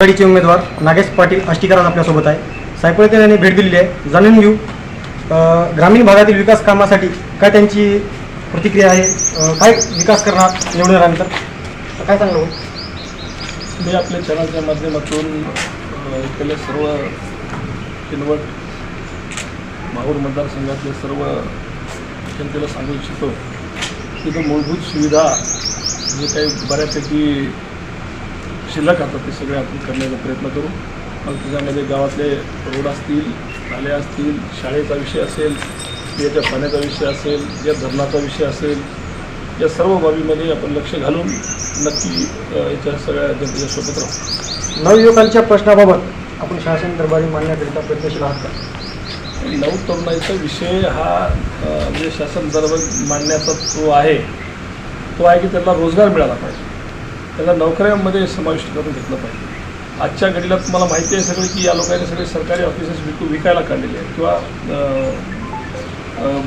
आघाडीचे उमेदवार नागेश पाटील आष्टीकरांना आपल्यासोबत आहे. सायकोळे यांनी भेट दिलेली आहे. जाणून घेऊ ग्रामीण भागातील विकास कामासाठी काय त्यांची प्रतिक्रिया आहे? अ, काय विकास करणार निवडून आल्यानंतर काय सांगणार मी आपल्या चॅनलच्या माध्यमातून अ, इथले सर्व किनवट माहूर मतदारसंघातले सर्व जनतेला सांगू इच्छितो की मूलभूत सुविधा जे काही बऱ्यापैकी शिल्लक असतात ते सगळे आपण करण्याचा प्रयत्न करू. मग त्याच्यामध्ये गावातले रोड असतील नाले असतील शाळेचा विषय असेल पिण्याच्या पाण्याचा विषय असेल या धरणाचा विषय असेल या सर्व बाबीमध्ये आपण लक्ष घालून नक्की याच्या सगळ्या जनतेच्या सोबत राहू. नवयुवकांच्या प्रश्नाबाबत आपण शासन दरबारी मांडण्याकरिता प्रयत्नशील आहात का? नऊ तरुणाईचा विषय हा म्हणजे शासन दरबार मांडण्याचा जो आहे. तो आहे की त्यांना रोजगार मिळाला पाहिजे. त्याला नोकऱ्यांमध्ये समाविष्ट करून घेतलं पाहिजे. आजच्या घडीला तुम्हाला माहिती आहे सगळी की या लोकांनी सगळे सरकारी ऑफिसेस विकू विकायला काढलेले आहेत किंवा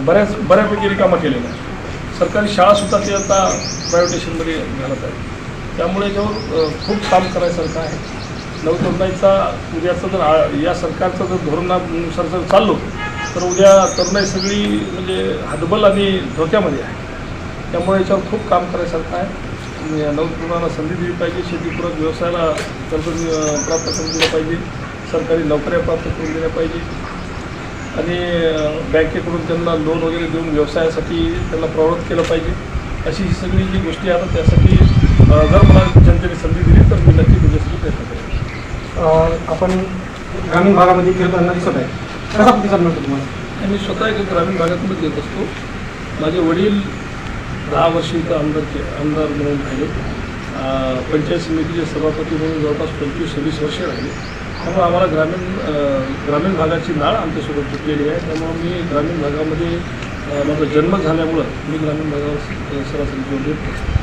बऱ्याच बऱ्यापैकी रिकामं केलेलं आहे. सरकारी शाळासुद्धा ते आता प्रायव्हेटेशनमध्ये घालत आहेत. त्यामुळे याच्यावर खूप काम करायसारखं आहे. नवतरुणाईचा उद्याचं जर या सरकारचं जर धोरणानुसार जर चाललो तर उद्या तरुणाई सगळी म्हणजे हतबल आणि धोक्यामध्ये आहे. त्यामुळे याच्यावर खूप काम करायसारखं आहे. नवतरुणाला संधी दिली पाहिजे. शेतीपूरक व्यवसायाला कर्ज प्राप्त करून दिलं पाहिजे. सरकारी नोकऱ्या प्राप्त करून दिल्या पाहिजे. आणि बँकेकडून त्यांना लोन वगैरे देऊन व्यवसायासाठी त्यांना प्रवृत्त केलं पाहिजे. अशी ही सगळी जी गोष्टी आहेत त्यासाठी जर मला जनतेने संधी दिली तर मी नक्की त्याच्यासाठी प्रयत्न करेन. आपण ग्रामीण भागामध्ये फिरताना दिसत आहे. कसा प्रतिसाद मिळतो तुम्हाला? मी स्वतः एक ग्रामीण भागातूनच येत असतो. माझे वडील दहा वर्ष इथं आमदार आमदार म्हणून राहिले. पंचायत समितीचे सभापती म्हणून जवळपास पंचवीस सव्वीस वर्ष राहिले. त्यामुळे आम्हाला ग्रामीण ग्रामीण भागाची नाळ आमच्यासोबत तुटलेली आहे. त्यामुळं मी ग्रामीण भागामध्ये माझा जन्म झाल्यामुळं मी ग्रामीण भागावर सरासरी जोडले असतो.